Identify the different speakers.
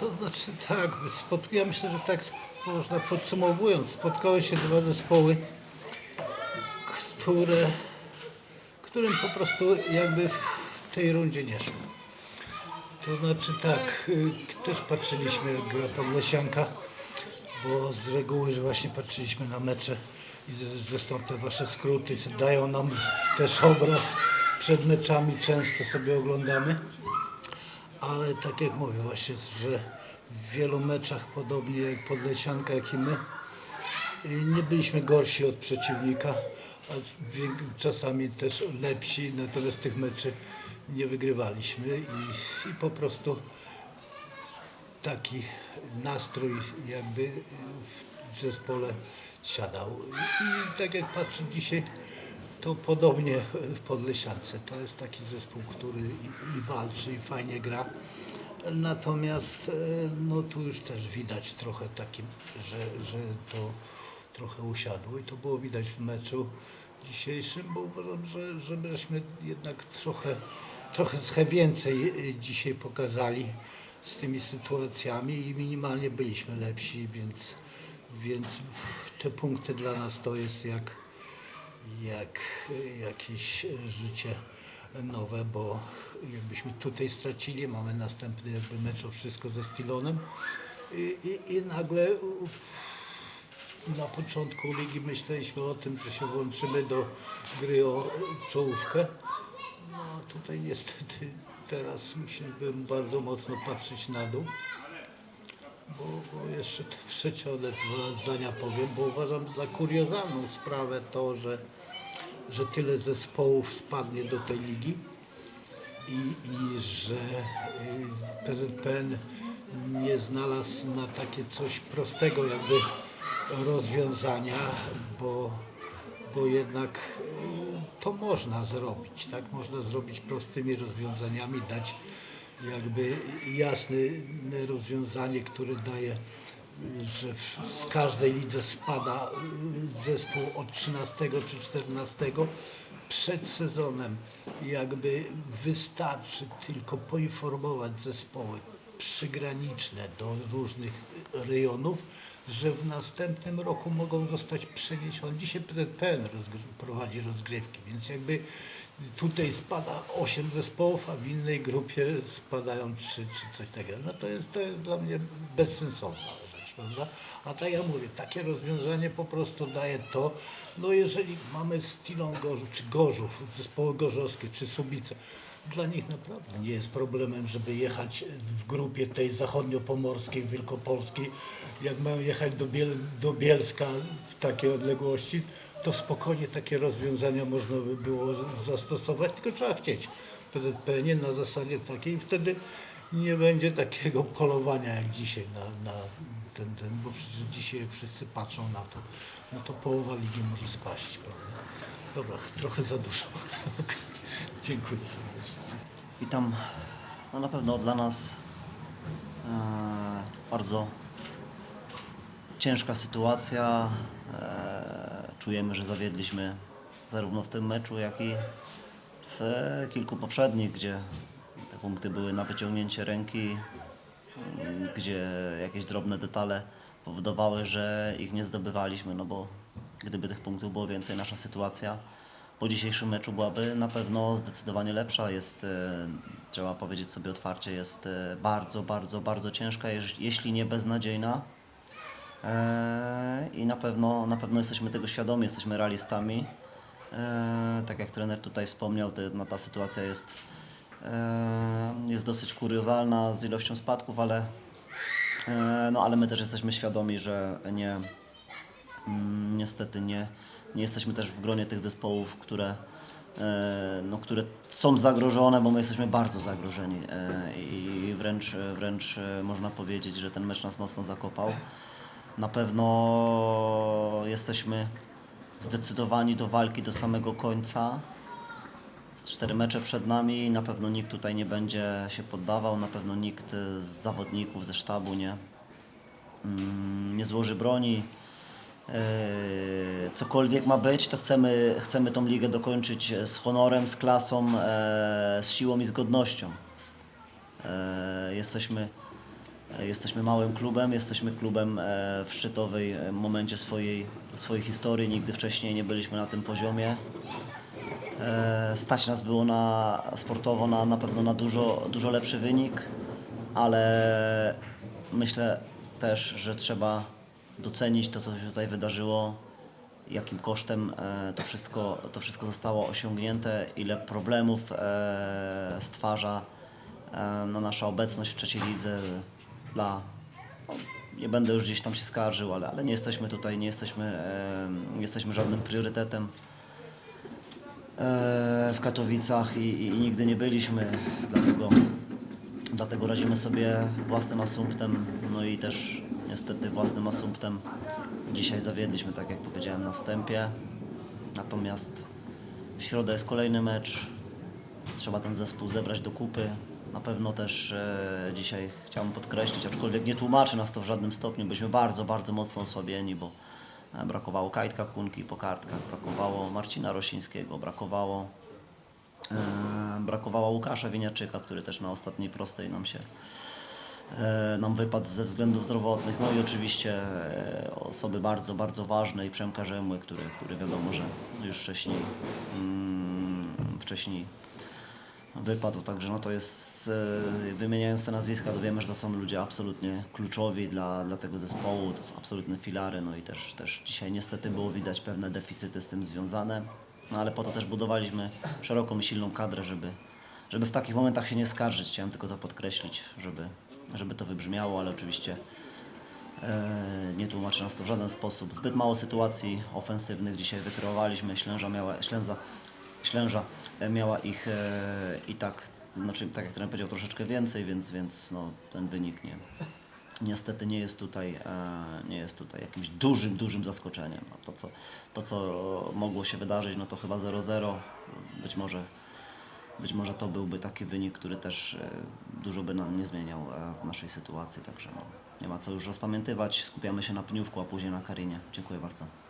Speaker 1: To znaczy tak, ja myślę, że tak można podsumowując, spotkały się dwa zespoły, które, którym po prostu jakby w tej rundzie nie szło. To znaczy tak, y, też patrzyliśmy gra Podlesianka, bo z reguły, że właśnie patrzyliśmy na mecze i zresztą te wasze skróty dają nam też obraz przed meczami, często sobie oglądamy. Ale tak jak mówię właśnie, że w wielu meczach podobnie jak Podlesianka, jak i my, y, nie byliśmy gorsi od przeciwnika, a czasami też lepsi, natomiast tych meczy nie wygrywaliśmy i, i po prostu taki nastrój jakby w zespole siadał. I tak jak patrzę dzisiaj, to podobnie w Podlesiance. To jest taki zespół, który i, walczy i fajnie gra. Natomiast e, no tu już też widać trochę takim, że, że to trochę usiadło i to było widać w meczu dzisiejszym, bo uważam, że, że myśmy jednak trochę, trochę więcej e, dzisiaj pokazali z tymi sytuacjami i minimalnie byliśmy lepsi, więc, więc te punkty dla nas to jest jak, jak jakieś e, życie nowe, bo jakbyśmy tutaj stracili, mamy następny jakby mecz o wszystko ze Stilonem i, i, i nagle na początku ligi myśleliśmy o tym, że się włączymy do gry o czołówkę. No tutaj niestety teraz musimy bardzo mocno patrzeć na dół. Bo, bo jeszcze te przeciągle dwa zdania powiem, bo uważam za kuriozalną sprawę to, że, że tyle zespołów spadnie do tej ligi i, i że y, PZPN nie znalazł na takie coś prostego jakby rozwiązania, bo, bo jednak y, to można zrobić, tak? Można zrobić prostymi rozwiązaniami, dać jakby jasne rozwiązanie, które daje, że w, z każdej lidze spada zespół od 13 czy 14 przed sezonem jakby wystarczy tylko poinformować zespoły przygraniczne do różnych rejonów, że w następnym roku mogą zostać przeniesione. Dzisiaj PZPN prowadzi rozgrywki, więc jakby tutaj spada 8 zespołów, a w innej grupie spadają 3 czy coś takiego. No to jest, to jest dla mnie bezsensowna rzecz, prawda? A tak jak mówię, takie rozwiązanie po prostu daje to, no jeżeli mamy Stilą Gorzów, czy Gorzów, zespoły gorzowskie, czy Subice, dla nich naprawdę nie jest problemem, żeby jechać w grupie tej zachodniopomorskiej, wielkopolskiej. Jak mają jechać do, Biel, do Bielska w takiej odległości, to spokojnie takie rozwiązania można by było zastosować, tylko trzeba chcieć. PZP nie na zasadzie takiej i wtedy nie będzie takiego polowania jak dzisiaj na, na ten, ten, bo przecież dzisiaj wszyscy patrzą na to, no to połowa ligi może spaść, prawda? Dobra, trochę za dużo. Dziękuję serdecznie.
Speaker 2: I tam no na pewno dla nas e, bardzo ciężka sytuacja. E, czujemy, że zawiedliśmy zarówno w tym meczu, jak i w kilku poprzednich, gdzie te punkty były na wyciągnięcie ręki, gdzie jakieś drobne detale powodowały, że ich nie zdobywaliśmy, no bo gdyby tych punktów było więcej, nasza sytuacja po dzisiejszym meczu byłaby na pewno zdecydowanie lepsza. Jest, e, trzeba powiedzieć sobie otwarcie, jest e, bardzo, bardzo, bardzo ciężka, jeśli nie beznadziejna. E, I na pewno, na pewno jesteśmy tego świadomi, jesteśmy realistami. Tak jak trener tutaj wspomniał, no, ta sytuacja jest, jest dosyć kuriozalna z ilością spadków, ale, e, no, ale my też jesteśmy świadomi, że nie, Mm, niestety nie, nie jesteśmy też w gronie tych zespołów, które, e, no, które są zagrożone, bo my jesteśmy bardzo zagrożeni e, i wręcz, wręcz można powiedzieć, że ten mecz nas mocno zakopał. Na pewno jesteśmy zdecydowani do walki do samego końca. Z cztery mecze przed nami, na pewno nikt tutaj nie będzie się poddawał, na pewno nikt z zawodników, ze sztabu nie, mm, nie złoży broni. Eee, Cokolwiek ma być, to chcemy, chcemy tą ligę dokończyć z honorem, z klasą, eee, z siłą i z godnością. Eee, Jesteśmy E, Jesteśmy małym klubem, jesteśmy klubem e, w szczytowej e, momencie swojej, swojej historii. Nigdy wcześniej nie byliśmy na tym poziomie. E, Stać nas było na, sportowo na, na pewno na dużo, dużo lepszy wynik, ale myślę też, że trzeba docenić to, co się tutaj wydarzyło, jakim kosztem e, to wszystko, to wszystko zostało osiągnięte, ile problemów e, stwarza no, nasza obecność w trzeciej lidze dla nie będę już gdzieś tam się skarżył, ale, ale nie jesteśmy tutaj, nie jesteśmy, e, jesteśmy żadnym priorytetem w Katowicach i, i nigdy nie byliśmy, dlatego, dlatego radzimy sobie własnym asumptem, no i też niestety własnym asumptem dzisiaj zawiedliśmy, tak jak powiedziałem na wstępie. Natomiast w środę jest kolejny mecz, trzeba ten zespół zebrać do kupy. Na pewno też e, dzisiaj chciałbym podkreślić, aczkolwiek nie tłumaczy nas to w żadnym stopniu, byliśmy bardzo, bardzo mocno osłabieni, bo e, brakowało Kajtka Kunki po kartkach, brakowało Marcina Rosińskiego, brakowało, e, brakowało Łukasza Winiarczyka, który też na ostatniej prostej nam się e, nam wypadł ze względów zdrowotnych. No i oczywiście e, osoby bardzo, bardzo ważne i Przemka Rzemły, który, który wiadomo, że już wcześniej, mm, wcześniej wypadł, także no to jest, e, wymieniając te nazwiska, to wiemy, że to są ludzie absolutnie kluczowi dla, dla tego zespołu, to są absolutne filary, no i też, też dzisiaj niestety było widać pewne deficyty z tym związane, no ale po to też budowaliśmy szeroką i silną kadrę, żeby, żeby w takich momentach się nie skarżyć, chciałem tylko to podkreślić, żeby, żeby to wybrzmiało, ale oczywiście e, nie tłumaczy nas to w żaden sposób. Zbyt mało sytuacji ofensywnych dzisiaj wykreowaliśmy. Ślęża miała, Ślęza, Ślęża e, miała ich e, i tak, znaczy, tak jak trener powiedział, troszeczkę więcej, więc, więc no, ten wynik nie, niestety nie jest tutaj, e, nie jest tutaj jakimś dużym, dużym zaskoczeniem. No, to, co, to, co mogło się wydarzyć, no to chyba 0-0. Być może być może to byłby taki wynik, który też dużo by nam nie zmieniał w naszej sytuacji, także no, nie ma co już rozpamiętywać. Skupiamy się na pniówku, a później na Karinie. Dziękuję bardzo.